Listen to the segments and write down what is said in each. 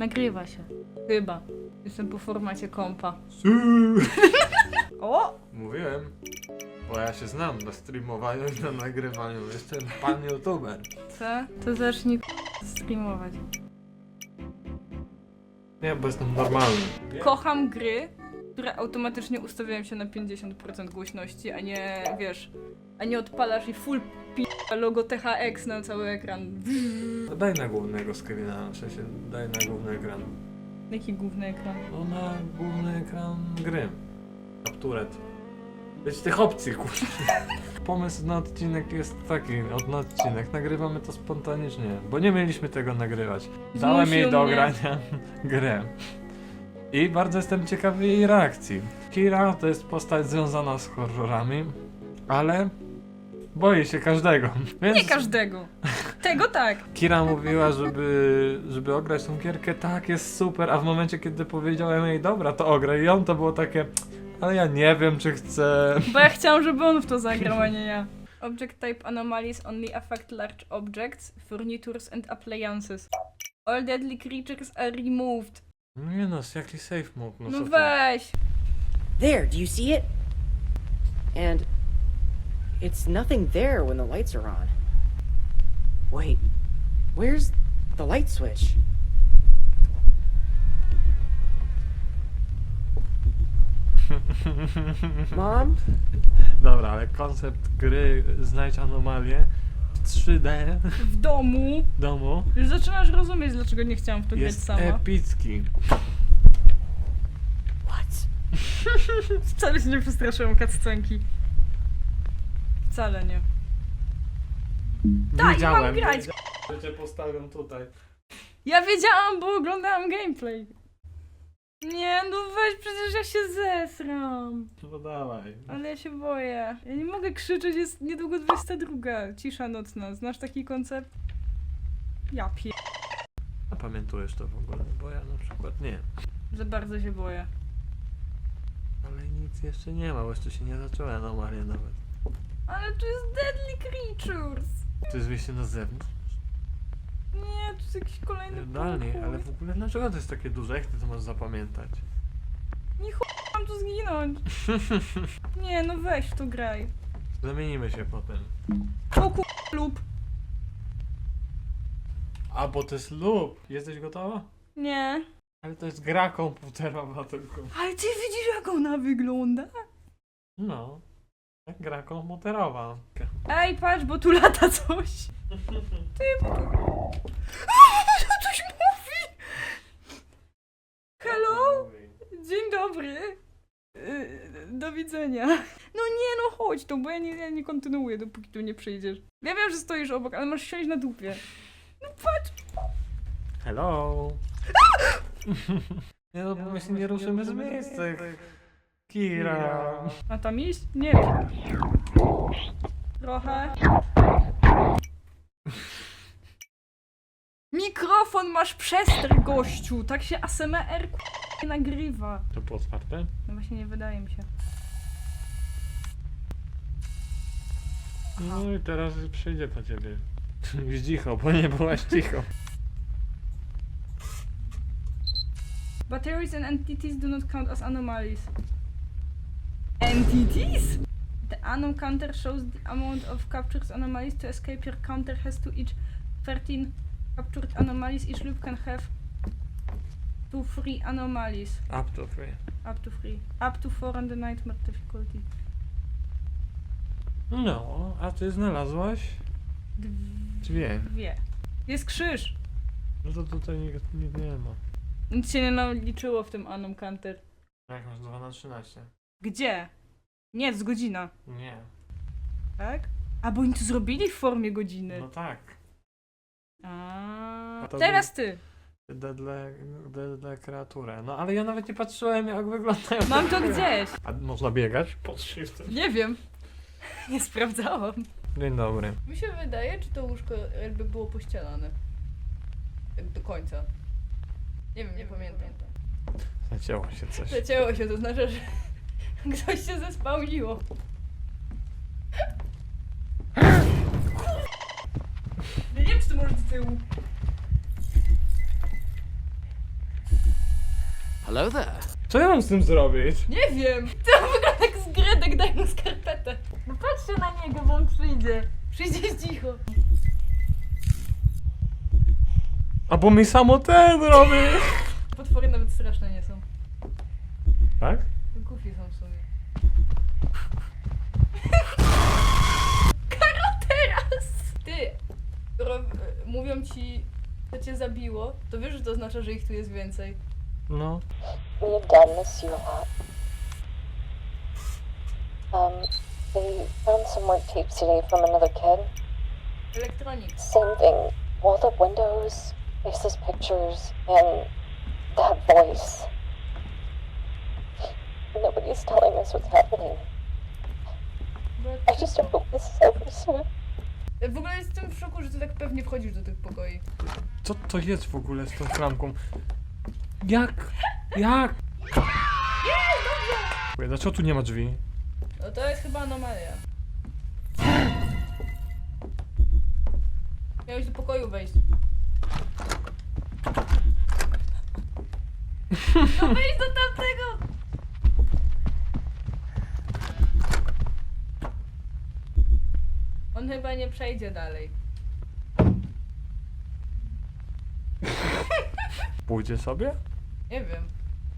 Nagrywa się. Chyba. Jestem po formacie kompa. O! Mówiłem. Bo ja się znam na streamowaniu i na nagrywaniu. Jestem pan youtuber. Co? To zacznij k***a, streamować. Nie, bo jestem normalny. Kocham gry, które automatycznie ustawiają się na 50% głośności, a nie, wiesz, a nie odpalasz i full p***a logo THX na cały ekran. No Daj na głównego screena, w sensie daj na główny ekran. Jaki główny ekran? No na główny ekran gry. Capturet. Być tych opcji, kurde. Pomysł na odcinek jest taki, od na odcinek. Nagrywamy to spontanicznie, bo nie mieliśmy tego nagrywać. Dałem jej do mnie. ogrania grę. I bardzo jestem ciekawy jej reakcji. Kira to jest postać związana z horrorami, ale boi się każdego. Więc Nie każdego. Tego tak. Kira mówiła, żeby, żeby ograć tą gierkę, tak, jest super, a w momencie, kiedy powiedziałem jej, dobra, to ograj, i on to było takie, ale ja nie wiem, czy chcę. Bo ja chciałam, żeby on w to zagrał, a nie ja. Object type anomalies only affect large objects, furnitures and appliances. All deadly creatures are removed. No nie no, jaki safe mode, no, No co ty? weź. There, do you see it? And it's nothing there when the lights are on. Wait, where's the light switch? Mom? Dobra, ale koncept gry Znajdź anomalię w 3D W domu. w domu Już zaczynasz rozumieć, dlaczego nie chciałam w to grać jest sama. epicki. What? Wcale się nie przestraszyłam cutscenki. Wcale nie. I mam grać. wiedziałem, że cię postawią tutaj. Ja wiedziałam, bo oglądałam gameplay. Nie, no weź, przecież ja się zesram. No dawaj. Ale ja się boję. Ja nie mogę krzyczeć, jest niedługo 22. Cisza nocna. Znasz taki koncept? Ja pie... A pamiętujesz to w ogóle? Bo ja na przykład nie. Za bardzo się boję. Ale nic jeszcze nie ma, bo jeszcze się nie zaczęła anomalia nawet. Ale tu jest Deadly Creatures. To jest wyjście na zewnątrz? Nie, tu jest jakiś kolejny Dalej, ale w ogóle dlaczego to jest takie duże? Jak ty to masz zapamiętać? Nie chuj, mam tu zginąć. Nie, no weź to graj. Zamienimy się potem. O kur... lub. A, bo to jest lub. Jesteś gotowa? Nie. Ale to jest gra komputerowa tylko. Ale ty widzisz jak ona wygląda? No. Gra komputerowa. Ej, patrz, bo tu lata coś. Ty, bo tu... Coś mówi! Hello? Dzień dobry. Yy, Do widzenia. No nie, no chodź tu, bo ja nie, ja nie kontynuuję, dopóki tu nie przyjdziesz. Ja wiem, że stoisz obok, ale masz siąść na dupie. No patrz! Hello. nie no, bo my się nie ruszymy z miejsca. Kira. A tam iść? Nie wiem. Trochę. Mikrofon masz przester, gościu! Tak się ASMR k***a, nagrywa. To było otwarte? No właśnie nie wydaje mi się. Aha. No i teraz przyjdzie po ciebie. Już cicho, bo nie byłaś cicho. Batteries and entities do not count as anomalies. Entities? The anom counter shows the amount of captured anomalies to escape your counter has to each 13 captured anomalies. Each loop can have two free anomalies. Up to three. Up to three. Up to four on the nightmare difficulty. No, a ty znalazłaś dwie. Dwie. Jest krzyż. No to tutaj nic, nic nie ma. Nic się nie naliczyło w tym anom counter. Jak masz 2 na 13? Gdzie? Nie, to jest godzina. Nie. Tak? A bo oni to zrobili w formie godziny. No tak. A A to Teraz ty. Dedle, dedle kreaturę. No ale ja nawet nie patrzyłem jak wyglądają. Mam to gdzieś. A można biegać? Pod shiftem. Nie wiem. Nie sprawdzałam. Dzień dobry. Mi się wydaje, czy to łóżko jakby było pościelane. Tak do końca. Nie wiem, nie pamiętam. Zacięło się coś. Zacięło się, to znaczy, że ktoś się zespałniło. Nie wiem, czy to może do tyłu. Hello there. Co ja mam z tym zrobić? Nie wiem! To wygląda jak z gredek, daj mu skarpetę. No patrzcie na niego, bo on przyjdzie. Przyjdzie cicho. A bo mi samo ten robi. Potwory nawet straszne nie są. Mówią ci, że cię zabiło, to wiesz, że to oznacza, że ich tu jest więcej. No. We have done miss you a lot. Um, they found some more tapes today from another kid. Elektronik. Same thing. Walled up windows, faceless pictures, and that voice. Nobody's telling us what's happening. I just don't hope this is over soon. W ogóle jestem w szoku, że ty tak pewnie wchodzisz do tych pokoi. Co to jest w ogóle z tą klamką? Jak? Jak? Dlaczego tu nie ma drzwi? No to jest chyba anomalia. Miałeś do pokoju wejść. No wejdź do tamtego! Chyba nie przejdzie dalej. Pójdzie sobie? Nie wiem.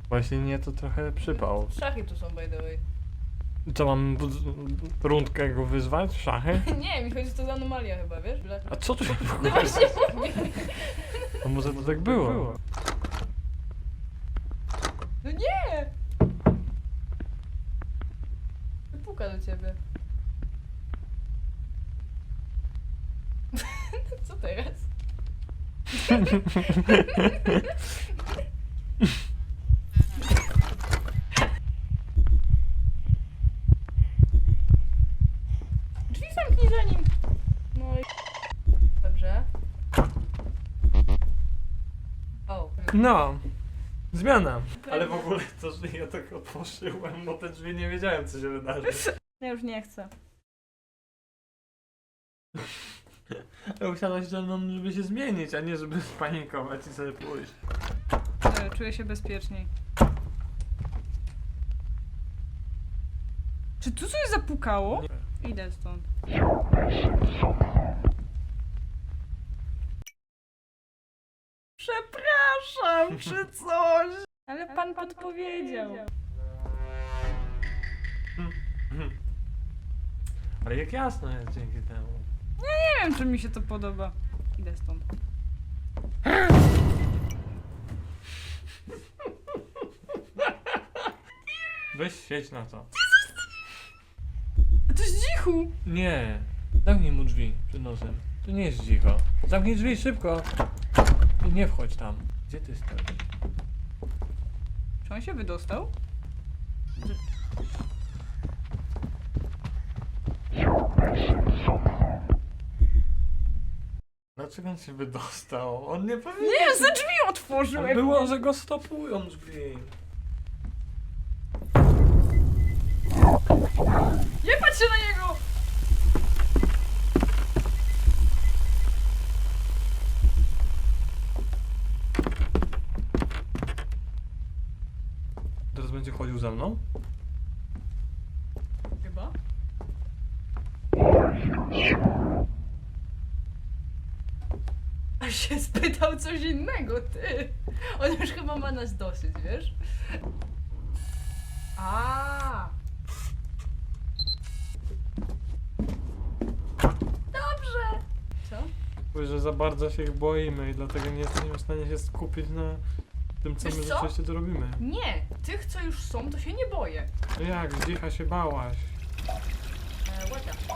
Właśnie nie, to trochę przypał. Szachy tu są by the way. Co mam w- rundkę go wyzwać? Szachy? Nie, mi chodzi, że to za anomalia chyba, wiesz? Byle- A co tu się w No ogóle właśnie mówię. No może to tak było. No nie! Puka do ciebie. Co teraz? Drzwi zamknij za nim! No i... Dobrze. O. No. Zmiana. Ale w ogóle to, że ja tak otworzyłem, bo te drzwi nie wiedziałem co się wydarzy. Ja już nie chcę. Ale usiadłaś ze mną, żeby się zmienić, a nie żeby spanikować i sobie pójść. E, Czuję się bezpieczniej. Czy tu coś zapukało? Idę stąd. Przepraszam, czy coś? Ale pan podpowiedział. Ale jak jasno jest dzięki temu. Nie wiem, czy mi się to podoba. Idę stąd. Weź sieć na to. A to jest dzichu! Nie. Zamknij mu drzwi przed nosem. To nie jest cicho. Zamknij drzwi szybko. I nie wchodź tam. Gdzie ty stoisz? Czy on się wydostał? Dlaczego on się wydostał? On nie powinien. Nie, ze drzwi otworzył! Tam było, że go stopują drzwi. Nie patrz się na niego! Teraz będzie chodził za mną? Chyba. A się spytał coś innego, ty. On już chyba ma nas dosyć, wiesz? A. Dobrze. Co? Mówię, że za bardzo się ich boimy i dlatego nie jesteśmy w stanie się skupić na tym, co Wiesz my co? rzeczywiście tu robimy. Nie, tych co już są, to się nie boję. No jak, zdzicha się bałaś. E, łata.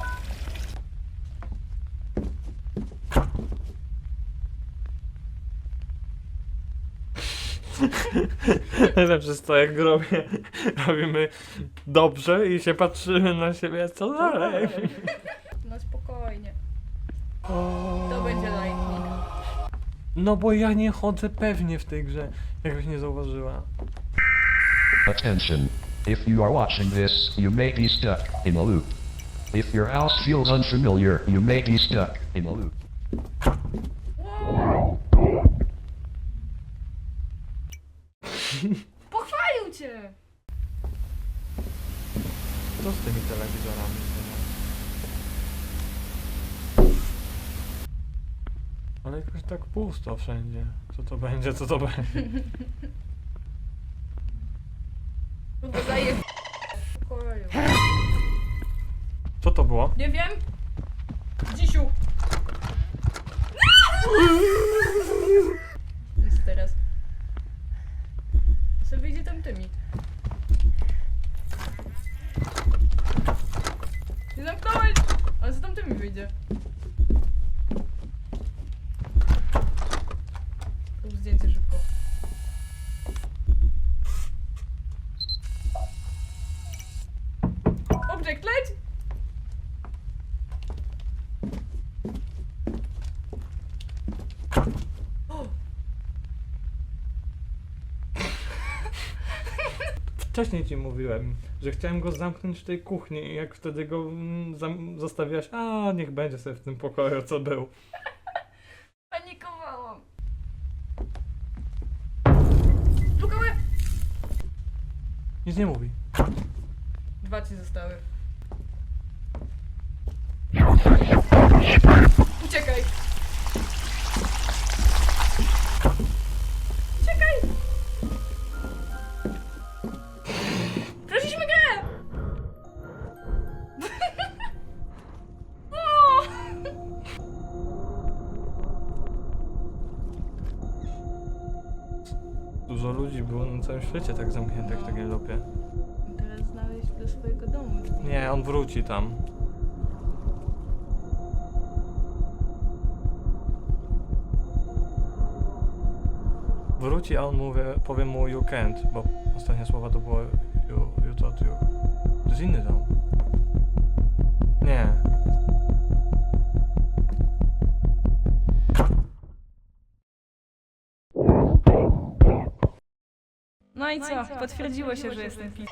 Najlepsze jest to, jak robię, robimy dobrze i się patrzymy na siebie, co dalej. No spokojnie. To będzie lightning. No bo ja nie chodzę pewnie w tej grze, jakbyś nie zauważyła. Attention. If you are watching this, you may be stuck in a loop. If your house feels unfamiliar, you may be stuck in a loop. Wow. cię! Co z tymi telewizorami? Ale jakoś tak pusto wszędzie. Co to będzie, co to będzie? W pokoju. Co to było? Nie wiem. Dzisiu. Co teraz? Co wyjdzie tamtymi? Nie zamknąłeś! Ale co tamtymi wyjdzie? Rób zdjęcie szybko. Objekt, leć! Wcześniej ci mówiłem, że chciałem go zamknąć w tej kuchni i jak wtedy go mm, zam- zostawiałaś, a niech będzie sobie w tym pokoju, co był. Panikowałam. Lukałe! Nic nie mówi. Dwa ci zostały. Uciekaj! Przeszliśmy grę! O! Dużo ludzi było na całym świecie tak zamkniętych w takiej lupie. Teraz znaleźć do swojego domu. Nie, on wróci tam. Wróci, a on mówi, powie mu you can't, bo ostatnie słowa to było thought you. To jest inny dom. Nie. No i co? Potwierdziło się, że jestem pis.